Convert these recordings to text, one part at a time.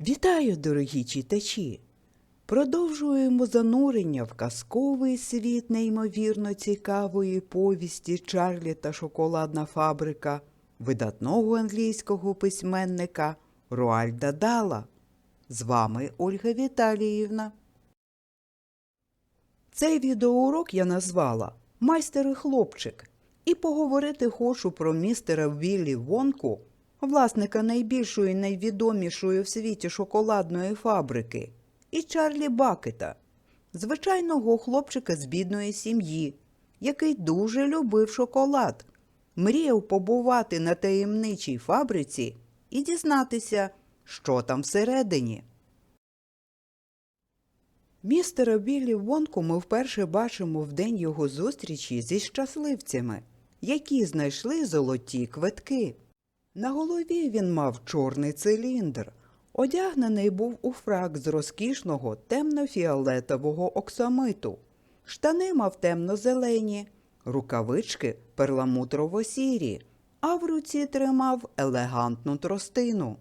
Вітаю, дорогі читачі! Продовжуємо занурення в казковий світ неймовірно цікавої повісті Чарлі та шоколадна фабрика видатного англійського письменника Руальда Дала. З вами Ольга Віталіївна. Цей відеоурок я назвала Майстер і хлопчик і поговорити хочу про містера Віллі Вонку, власника найбільшої найвідомішої в світі шоколадної фабрики, і Чарлі Бакета, звичайного хлопчика з бідної сім'ї, який дуже любив шоколад, мріяв побувати на таємничій фабриці і дізнатися, що там всередині. Містера Біллі Вонку ми вперше бачимо в день його зустрічі зі щасливцями, які знайшли золоті квитки. На голові він мав чорний циліндр, одягнений був у фрак з розкішного темно-фіолетового оксамиту, штани мав темно-зелені, рукавички перламутрово-сірі, а в руці тримав елегантну тростину.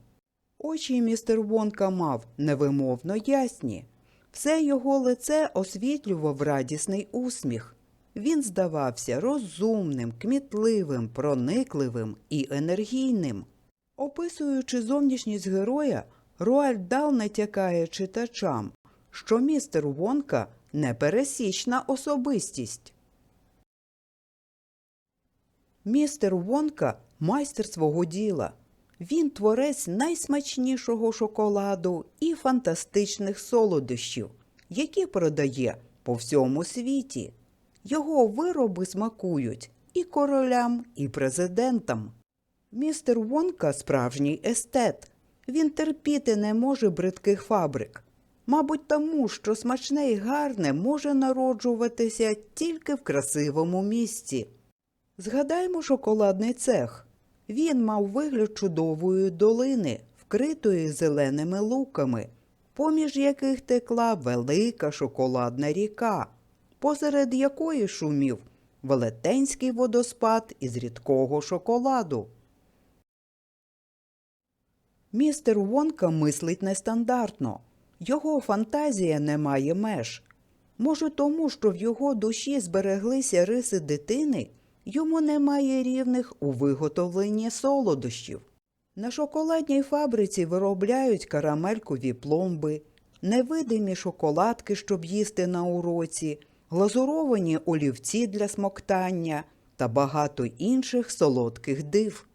Очі містер Вонка мав невимовно ясні. Все його лице освітлював радісний усміх. Він здавався розумним, кмітливим, проникливим і енергійним. Описуючи зовнішність героя, Руальд Дал натякає читачам, що містер Вонка непересічна особистість. Містер Вонка майстер свого діла. Він творець найсмачнішого шоколаду і фантастичних солодощів, які продає по всьому світі. Його вироби смакують і королям, і президентам. Містер Вонка справжній естет. Він терпіти не може бридких фабрик. Мабуть, тому, що смачне і гарне може народжуватися тільки в красивому місці. Згадаймо шоколадний цех. Він мав вигляд чудової долини, вкритої зеленими луками, поміж яких текла велика шоколадна ріка, посеред якої шумів велетенський водоспад із рідкого шоколаду. Містер Вонка мислить нестандартно. Його фантазія не має меж. Може, тому, що в його душі збереглися риси дитини, йому немає рівних у виготовленні солодощів. На шоколадній фабриці виробляють карамелькові пломби, невидимі шоколадки, щоб їсти на уроці, глазуровані олівці для смоктання та багато інших солодких див.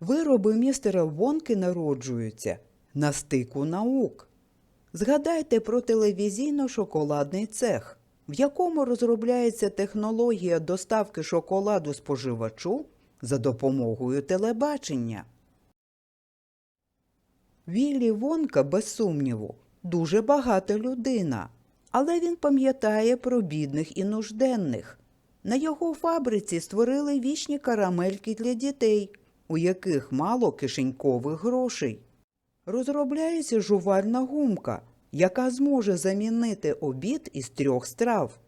Вироби містера Вонки народжуються на стику наук. Згадайте про телевізійно-шоколадний цех, в якому розробляється технологія доставки шоколаду споживачу за допомогою телебачення. Віллі Вонка, без сумніву, дуже багата людина, але він пам'ятає про бідних і нужденних. На його фабриці створили вічні карамельки для дітей, у яких мало кишенькових грошей. Розробляється жувальна гумка, яка зможе замінити обід із трьох страв.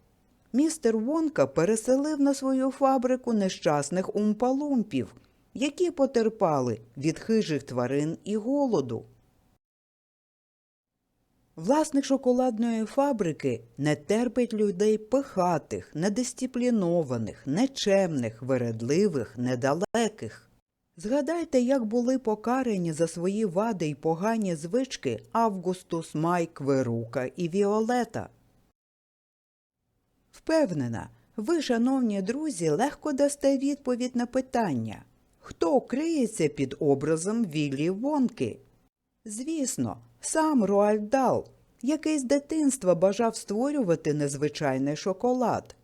Містер Вонка переселив на свою фабрику нещасних умпалумпів, які потерпали від хижих тварин і голоду. Власник шоколадної фабрики не терпить людей пихатих, недисциплінованих, нечемних, вередливих, недалеких. Згадайте, як були покарані за свої вади й погані звички Августус, Майк, Верука і Віолета. Впевнена, ви, шановні друзі, легко дасте відповідь на питання, хто криється під образом Віллі Вонки? Звісно, сам Руальд Дал, який з дитинства бажав створювати незвичайний шоколад.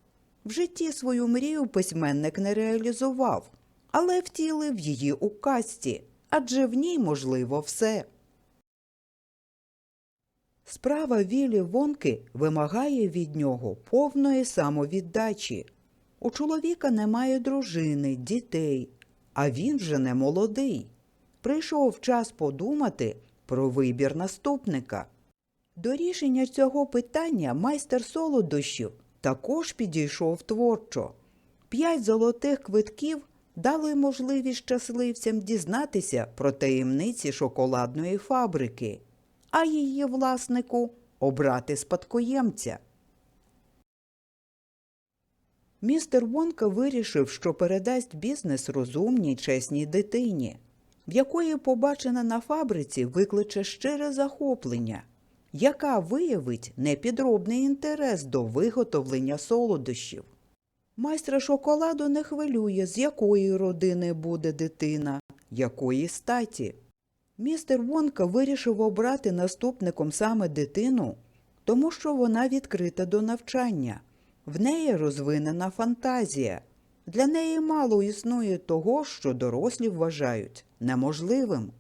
В житті свою мрію письменник не реалізував, але втілив її у казці, адже в ній можливо все. Справа Віллі Вонки вимагає від нього повної самовіддачі. У чоловіка немає дружини, дітей, а він вже не молодий. Прийшов час подумати про вибір наступника. До рішення цього питання майстер солодощів також підійшов творчо. П'ять золотих квитків дали можливість щасливцям дізнатися про таємниці шоколадної фабрики, а її власнику обрати спадкоємця. Містер Вонка вирішив, що передасть бізнес розумній чесній дитині, в якої побачена на фабриці викличе щире захоплення, яка виявить непідробний інтерес до виготовлення солодощів. Майстра шоколаду не хвилює, з якої родини буде дитина, якої статі. Містер Вонка вирішив обрати наступником саме дитину, тому що вона відкрита до навчання. В неї розвинена фантазія. Для неї мало існує того, що дорослі вважають неможливим.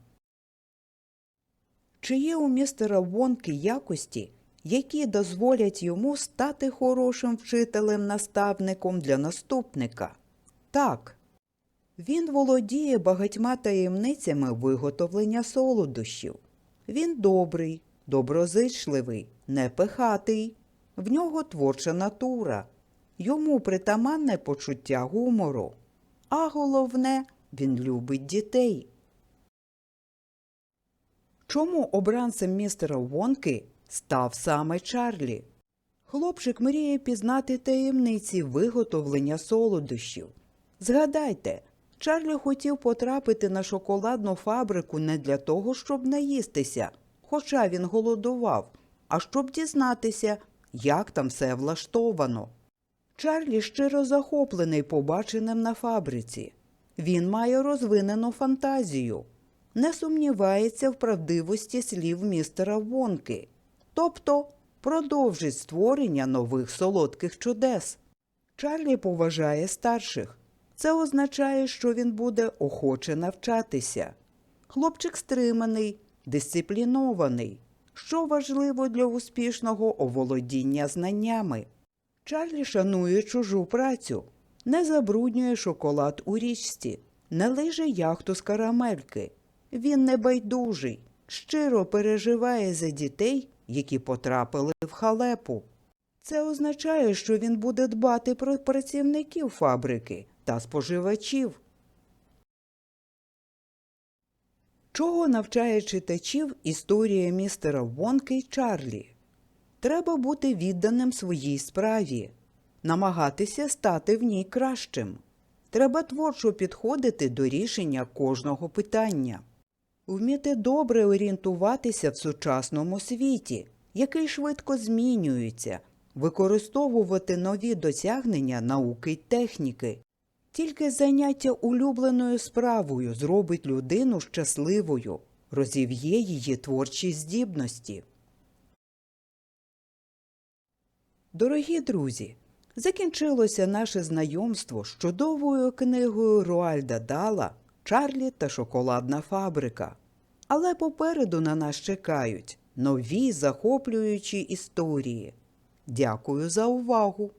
Чи є у містера Вонки якості, які дозволять йому стати хорошим вчителем-наставником для наступника? Так. Він володіє багатьма таємницями виготовлення солодощів. Він добрий, доброзичливий, непихатий. В нього творча натура. Йому притаманне почуття гумору. А головне, він любить дітей. Чому обранцем містера Вонки став саме Чарлі? Хлопчик мріє пізнати таємниці виготовлення солодощів. Згадайте, Чарлі хотів потрапити на шоколадну фабрику не для того, щоб наїстися, хоча він голодував, а щоб дізнатися, як там все влаштовано. Чарлі щиро захоплений побаченим на фабриці. Він має розвинену фантазію, не сумнівається в правдивості слів містера Вонки, тобто продовжить створення нових солодких чудес. Чарлі поважає старших. Це означає, що він буде охоче навчатися. Хлопчик стриманий, дисциплінований, що важливо для успішного оволодіння знаннями. Чарлі шанує чужу працю, не забруднює шоколад у річці, не лиже яхту з карамельки. Він небайдужий, щиро переживає за дітей, які потрапили в халепу. Це означає, що він буде дбати про працівників фабрики та споживачів. Чого навчає читачів історія містера Вонки Чарлі? Треба бути відданим своїй справі, намагатися стати в ній кращим. Треба творчо підходити до рішення кожного питання, вміти добре орієнтуватися в сучасному світі, який швидко змінюється, використовувати нові досягнення науки й техніки. Тільки заняття улюбленою справою зробить людину щасливою, розів'є її творчі здібності. Дорогі друзі, закінчилося наше знайомство з чудовою книгою Руальда Дала Чарлі та шоколадна фабрика. Але попереду на нас чекають нові захоплюючі історії. Дякую за увагу!